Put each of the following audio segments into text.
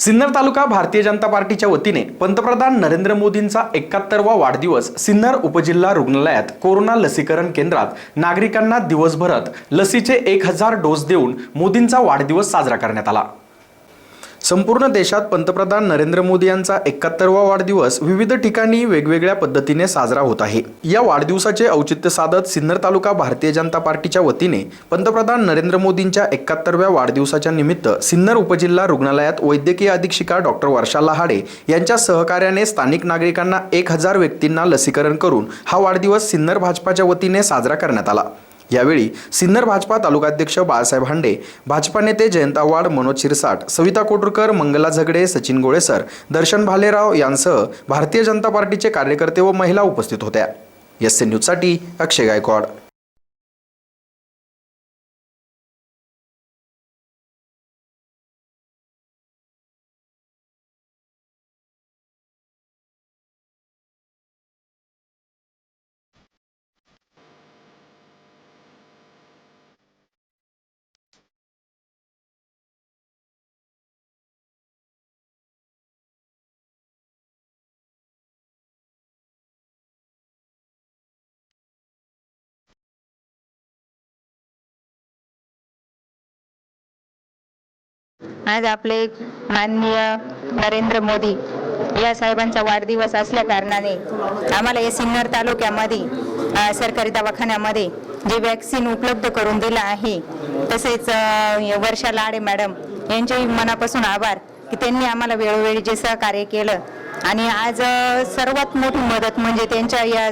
सिन्नर तालुका भारतीय जनता पार्टीच्या वतीने पंतप्रधान नरेंद्र मोदींचा एकाहत्तरवा वाढदिवस सिन्नर उपजिल्हा रुग्णालयात कोरोना लसीकरण केंद्रात नागरिकांना दिवसभरात लसीचे एक हजार डोस देऊन मोदींचा वाढदिवस साजरा करण्यात आला. संपूर्ण देशात पंतप्रधान नरेंद्र मोदी यांचा एकाहत्तरवा वाढदिवस विविध ठिकाणी वेगवेगळ्या पद्धतीने साजरा होत आहे. या वाढदिवसाचे औचित्य साधत सिन्नर तालुका भारतीय जनता पार्टीच्या वतीने पंतप्रधान नरेंद्र मोदींच्या एकाहत्तरव्या वाढदिवसाच्या निमित्त सिन्नर उपजिल्हा रुग्णालयात वैद्यकीय अधीक्षिका डॉक्टर वर्षा लहाडे यांच्या सहकार्याने स्थानिक नागरिकांना एक हजार व्यक्तींना लसीकरण करून हा वाढदिवस सिन्नर भाजपाच्या वतीने साजरा करण्यात आला. यावेळी सिन्नर भाजपा तालुकाध्यक्ष बाळासाहेब हांडे भाजपा नेते जयंत वाड मनोज शिरसाट सविता कोटरकर मंगला झगडे सचिन गोळेसर दर्शन भालेराव यांसह भारतीय जनता पार्टीचे कार्यकर्ते व महिला उपस्थित होत्या. एस एन न्यूजसाठी अक्षय गायकवाड. आज आपले माननीय नरेंद्र मोदी या साहेबांचा वाढदिवस असल्या कारणाने आम्हाला या सिन्नर तालुक्यामध्ये सरकारी दवाखान्यामध्ये जे वॅक्सिन उपलब्ध करून दिलं आहे तसेच वर्षा लाडे मॅडम यांचेही मनापासून आभार की त्यांनी आम्हाला वेळोवेळी जे सहकार्य केलं. आणि आज सर्वात मोठी मदत म्हणजे त्यांच्या या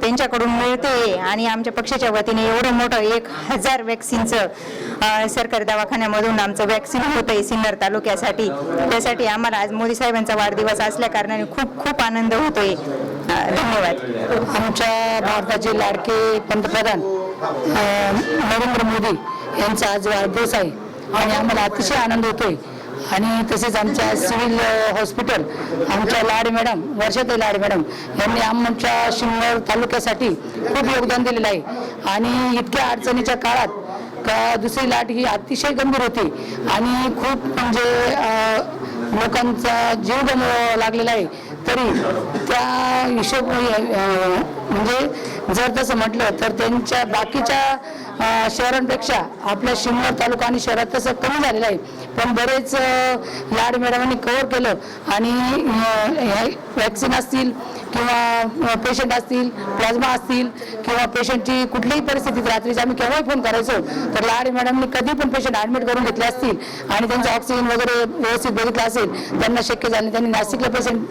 त्यांच्याकडून मिळते आणि आमच्या पक्षाच्या वतीने एवढं मोठं एक हजार वॅक्सिनचं सरकारी दवाखान्यामधून आमचं वॅक्सिन होत आहे सिन्नर तालुक्यासाठी. त्यासाठी आम्हाला आज मोदी साहेबांचा वाढदिवस असल्या कारणाने खूप खूप आनंद होतोय. धन्यवाद. आमच्या भारताचे लाडके पंतप्रधान नरेंद्र मोदी यांचा आज वाढदिवस आहे आणि आम्हाला अतिशय आनंद होतोय. आणि तसेच आमच्या सिव्हिल हॉस्पिटल आमच्या लाड मॅडम वर्षाताई लाड मॅडम यांनी आमच्या शिंगर तालुक्यासाठी खूप योगदान दिलेलं आहे. आणि इतक्या अडचणीच्या काळात का दुसरी लाट ही अतिशय गंभीर होती. आणि खूप म्हणजे लोकांचा जीव गम लागलेला आहे. तरी त्या हिशोब म्हणजे जर तसं म्हटलं तर त्यांच्या बाकीच्या शहरांपेक्षा आपल्या शिन्नर तालुका आणि शहरात तसं कमी झालेलं आहे. पण बरेच लाड मॅडमांनी कव्हर केलं आणि वॅक्सिन असतील किंवा पेशंट असतील प्लाझ्मा असतील किंवा पेशंटची कुठलीही परिस्थितीत रात्रीच आम्ही केव्हाही फोन करायचो तर लाड मॅडमनी कधी पण पेशंट ॲडमिट करून घेतले असतील आणि त्यांचं ऑक्सिजन वगैरे व्यवस्थित बघितलं असेल त्यांना शक्य झालं त्यांनी नाशिकला पेशंट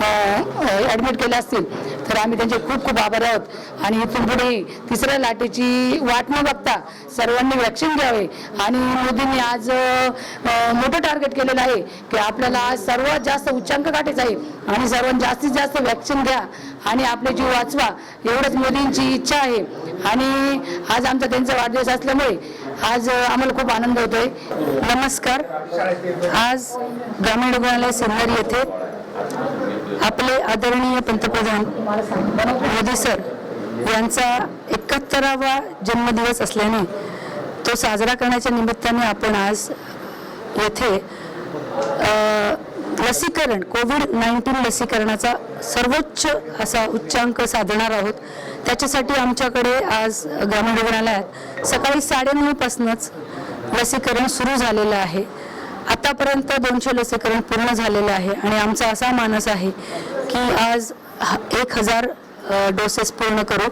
ॲडमिट केले असतील तर आम्ही त्यांचे खूप खूप आभार आहोत. आणि इथून पुढे तिसऱ्या लाटेची वाट न बघता सर्वांनी वॅक्सिन घ्यावे. आणि मोदींनी आज मोठं टार्गेट केलेलं आहे की आपल्याला आज सर्वात जास्त उच्चांक गाठायचा आहे. आणि सर्वात जास्तीत जास्त वॅक्सिन घ्या आणि आपले जीव वाचवा. एवढंच मोदींची इच्छा आहे. आणि आज आमचा त्यांचा वाढदिवस असल्यामुळे आज आम्हाला खूप आनंद होतोय. नमस्कार. आज ग्रामीण रुग्णालय सिन्नर येथे आपले आदरणीय पंतप्रधान मोदी सर यांचा एकाहत्तरावा जन्मदिवस असल्याने तो साजरा करण्याच्या निमित्ताने आपण आज येथे लसीकरण कोविड नाईन्टीन लसीकरणाचा सर्वोच्च असा उच्चांक साधणार आहोत. त्याच्यासाठी आमच्याकडे आज ग्रामीण रुग्णालयात सकाळी साडेनऊपासूनच लसीकरण सुरू झालेलं आहे. आतापर्यंत दोनशे लसीकरण पूर्ण झालेलं आहे आणि आमचा असा मानस आहे की आज एक हजार डोसेस पूर्ण करू.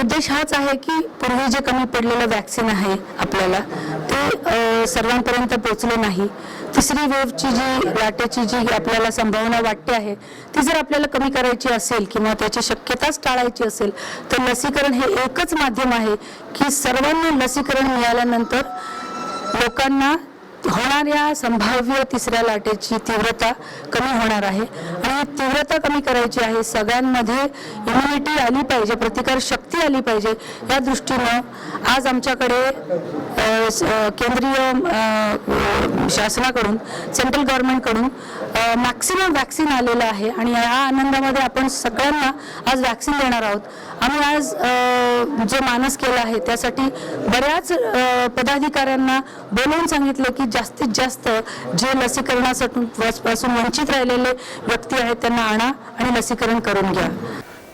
उद्देश हाच आहे की पूर्वी जे कमी पडलेलं वॅक्सिन आहे आपल्याला ते सर्वांपर्यंत पोचले नाही. तिसरी वेव्हची जी लाटेची जी आपल्याला संभावना वाटते आहे ती जर आपल्याला कमी करायची असेल किंवा त्याची शक्यताच टाळायची असेल तर लसीकरण हे एकच माध्यम आहे की सर्वांना लसीकरण मिळाल्यानंतर लोकांना होणाऱ्या संभाव्य तिसऱ्या लाटेची तीव्रता कमी होणार आहे. आणि तीव्रता कमी करायची आहे सगळ्यांमध्ये इम्युनिटी आली पाहिजे प्रतिकार शक्ती आली पाहिजे या दृष्टीनं आज आमच्याकडे केंद्रीय शासनाकडून सेंट्रल गव्हर्नमेंटकडून मॅक्सिमम वॅक्सिन आलेलं आहे आणि या आनंदामध्ये आपण सगळ्यांना आज वॅक्सिन देणार आहोत. आम्ही आज जे मानस केलं आहे त्यासाठी बऱ्याच पदाधिकाऱ्यांना बोलवून सांगितलं की जास्तीत जास्त जे लसीकरणासाठी पासून वंचित राहिलेले व्यक्ती आहेत त्यांना आणा आणि लसीकरण करून घ्या.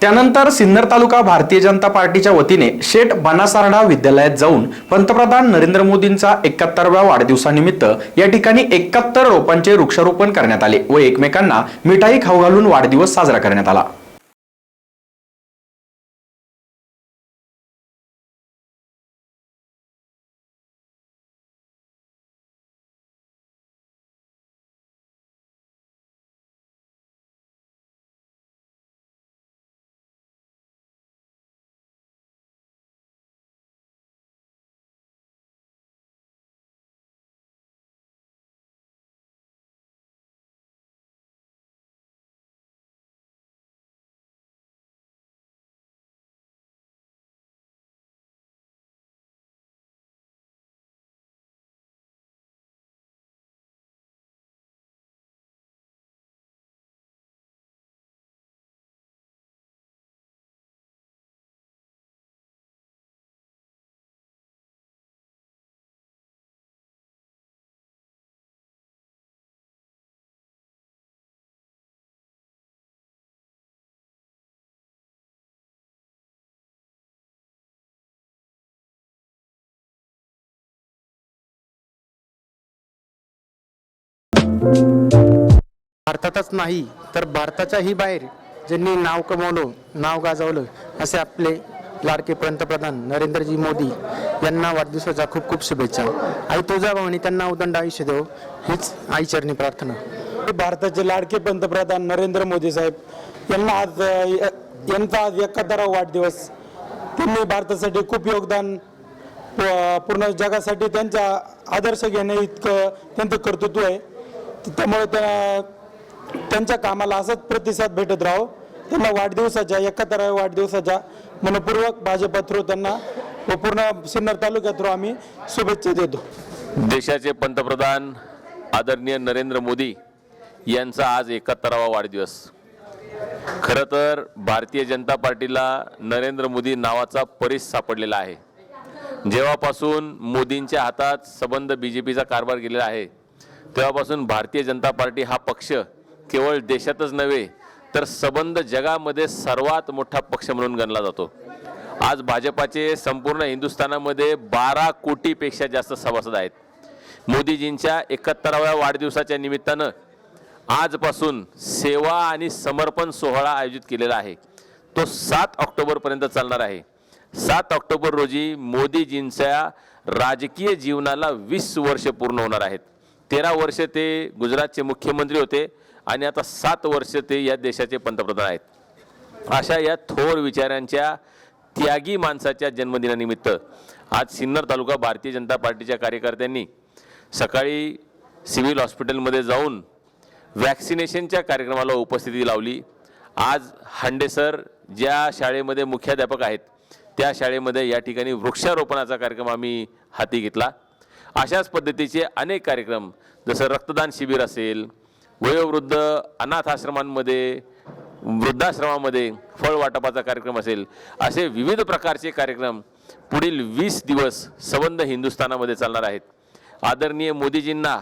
त्यानंतर सिन्नर तालुका भारतीय जनता पार्टीच्या वतीने शेठ बनासारडा विद्यालयात जाऊन पंतप्रधान नरेंद्र मोदींचा एकाहत्तरव्या वाढदिवसानिमित्त या ठिकाणी एकाहत्तर रोपांचे वृक्षारोपण करण्यात आले व एकमेकांना मिठाई खाऊ घालून वाढदिवस साजरा करण्यात आला. भारतातच नाही तर भारताच्याही बाहेर ज्यांनी नाव कमवलं नाव गाजवलं असे आपले लाडके पंतप्रधान नरेंद्रजी मोदी यांना वाढदिवसाच्या खूप खूप शुभेच्छा. आई तुळजाभवानी त्यांना उदंड आयुष्य देव हीच आईचरणी प्रार्थना. भारताचे लाडके पंतप्रधान नरेंद्र मोदी साहेब यांना आज यांचा आज एकाहत्तरावा वाढदिवस. त्यांनी भारतासाठी खूप योगदान पूर्ण जगासाठी त्यांचा आदर्श घेणे इतकं त्यांचं कर्तृत्व आहे. त्यामुळे त्या त्यांच्या कामाला असंच प्रतिसाद भेटत राहो. त्यांना वाढदिवसाच्या एकाहत्तराव्या वाढदिवसाच्या मनपूर्वक भाजपा थ्रू त्यांना व पूर्ण सिन्नर तालुक्या थ्रू आम्ही शुभेच्छा देतो. देशाचे पंतप्रधान आदरणीय नरेंद्र मोदी यांचा आज एकाहत्तरावा वाढदिवस. खरं तर भारतीय जनता पार्टीला नरेंद्र मोदी नावाचा परिस सापडलेला आहे. जेव्हापासून मोदींच्या हातात संबंध बी जे पीचा कारभार गेलेला आहे तेव्हापासून भारतीय जनता पार्टी हा पक्ष केवळ देशातच नव्हे तर सबंध जगामध्ये सर्वात मोठा पक्ष म्हणून गणला जातो. आज भाजपाचे संपूर्ण हिंदुस्थानामध्ये बारा कोटीपेक्षा जास्त सभासद आहेत. मोदीजींच्या एकाहत्तराव्या वाढदिवसाच्या निमित्तानं आजपासून सेवा आणि समर्पण सोहळा आयोजित केलेला आहे. तो सात ऑक्टोबरपर्यंत चालणार आहे. सात ऑक्टोबर रोजी मोदीजींच्या राजकीय जीवनाला वीस वर्ष पूर्ण होणार आहेत. तेरा वर्ष ते गुजरातचे मुख्यमंत्री होते आणि आता सात वर्ष ते या देशाचे पंतप्रधान आहेत. अशा या थोर विचारांच्या त्यागी माणसाच्या जन्मदिनानिमित्त आज सिन्नर तालुका भारतीय जनता पार्टीच्या कार्यकर्त्यांनी सकाळी सिव्हिल हॉस्पिटलमध्ये जाऊन वॅक्सिनेशनच्या कार्यक्रमाला उपस्थिती लावली. आज हांडेसर ज्या शाळेमध्ये मुख्याध्यापक आहेत त्या शाळेमध्ये या ठिकाणी वृक्षारोपणाचा कार्यक्रम आम्ही हाती घेतला. अशाच पद्धतीचे अनेक कार्यक्रम जसं रक्तदान शिबिर असेल वयोवृद्ध अनाथ आश्रमांमध्ये वृद्धाश्रमामध्ये फळ वाटपाचा कार्यक्रम असेल असे विविध प्रकारचे कार्यक्रम पुढील वीस दिवस संबंध हिंदुस्थानामध्ये चालणार आहेत. आदरणीय मोदीजींना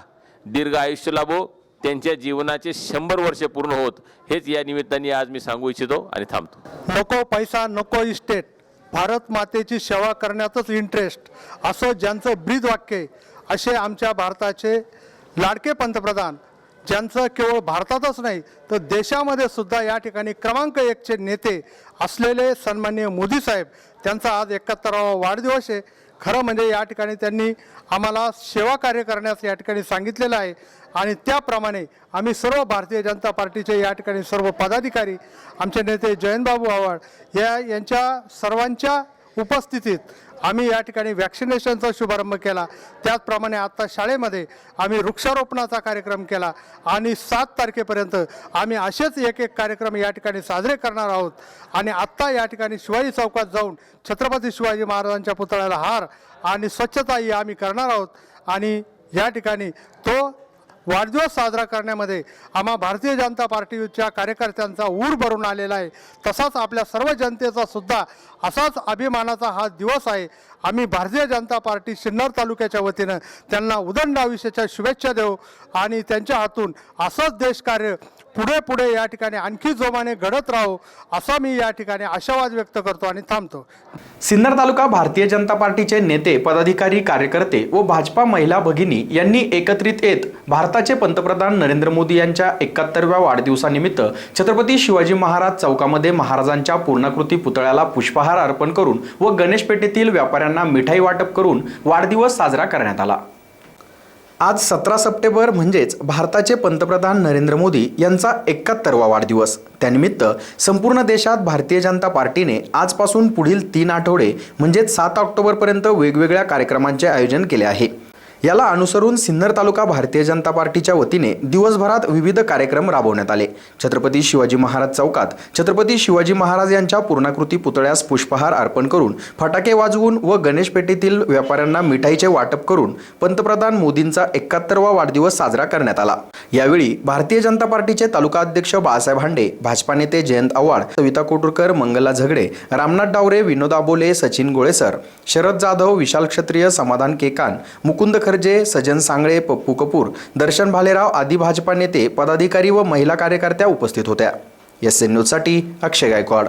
दीर्घ आयुष्य लाभो त्यांच्या जीवनाचे शंभर वर्ष पूर्ण होत हेच या निमित्ताने आज मी सांगू इच्छितो आणि थांबतो. नको पैसा नको इस्टेट. भारत मातेची सेवा करण्यातच इंटरेस्ट असं ज्यांचं ब्रीद वाक्य आहे, असे आमच्या भारताचे लाडके पंतप्रधान ज्यांचं केवळ भारतातच नाही तर देशामध्ये सुद्धा या ठिकाणी क्रमांक एकचे नेते असलेले सन्माननीय मोदी साहेब त्यांचा आज एकाहत्तरावा वाढदिवस आहे. खरं म्हणजे या ठिकाणी त्यांनी आम्हाला सेवा कार्य करण्यास या ठिकाणी सांगितलेलं आहे. आणि त्याप्रमाणे आम्ही सर्व भारतीय जनता पार्टीचे या ठिकाणी सर्व पदाधिकारी आमचे नेते जयंतबाबू आव्हाड या यांच्या सर्वांच्या उपस्थितीत आम्ही या ठिकाणी वॅक्सिनेशनचा शुभारंभ केला. त्याचप्रमाणे आत्ता शाळेमध्ये आम्ही वृक्षारोपणाचा कार्यक्रम केला. आणि सात तारखेपर्यंत आम्ही असेच एक एक कार्यक्रम या ठिकाणी साजरे करणार आहोत. आणि आत्ता या ठिकाणी शिवाजी चौकात जाऊन छत्रपती शिवाजी महाराजांच्या पुतळ्याला हार आणि स्वच्छता ही आम्ही करणार आहोत. आणि या ठिकाणी तो वाढदिवस साजरा करण्यामध्ये आम्हा भारतीय जनता पार्टीच्या कार्यकर्त्यांचा ऊर भरून आलेला आहे. तसाच आपल्या सर्व जनतेचा सुद्धा असाच अभिमानाचा हा दिवस आहे. आम्ही भारतीय जनता पार्टी सिन्नर तालुक्याच्या वतीनं त्यांना उदंड आयुष्याच्या शुभेच्छा देऊ आणि त्यांच्या हातून असंच देशकार्य पुढे पुढे या ठिकाणी आणखी जोमाने घडत राहो असा मी या ठिकाणी आशावाद व्यक्त करतो आणि थांबतो. सिन्नर तालुका भारतीय जनता पार्टीचे नेते पदाधिकारी कार्यकर्ते व भाजपा महिला भगिनी यांनी एकत्रित येत भारताचे पंतप्रधान नरेंद्र मोदी यांच्या एकाहत्तरव्या वाढदिवसानिमित्त छत्रपती शिवाजी महाराज चौकामध्ये महाराजांच्या पूर्णाकृती पुतळ्याला पुष्पहार अर्पण करून व गणेश पेठेतील व्यापाऱ्यांना मिठाई वाटप करून वाढदिवस साजरा करण्यात आला. आज सतरा सप्टेंबर म्हणजेच भारताचे पंतप्रधान नरेंद्र मोदी यांचा एकाहत्तरवा वाढदिवस. त्यानिमित्त संपूर्ण देशात भारतीय जनता पार्टीने आजपासून पुढील तीन आठवडे म्हणजेच सात ऑक्टोबरपर्यंत वेगवेगळ्या कार्यक्रमांचे आयोजन केले आहे. याला अनुसरून सिन्नर तालुका भारतीय जनता पार्टीच्या वतीने दिवसभरात विविध कार्यक्रम राबवण्यात आले. छत्रपती शिवाजी महाराज चौकात छत्रपती शिवाजी महाराज यांच्या पूर्णाकृती पुतळ्यास पुष्पहार अर्पण करून फटाके वाजवून व गणेश पेठेतील व्यापाऱ्यांना मिठाईचे वाटप करून पंतप्रधान मोदींचा एकाहत्तरवा वाढदिवस साजरा करण्यात आला. यावेळी भारतीय जनता पार्टीचे तालुका अध्यक्ष बाळासाहेब हांडे भाजपा नेते जयंत आव्हाड सविता कोटुरकर मंगला झगडे रामनाथ डावरे विनोद आबोले सचिन गोळेसर शरद जाधव विशाल क्षत्रिय समाधान केकान मुकुंद खर्जे सजन सांगळे पप्पू कपूर दर्शन भालेराव आदी भाजपा नेते पदाधिकारी व महिला कार्यकर्त्या उपस्थित होत्या. एस एन न्यूजसाठी अक्षय गायकवाड.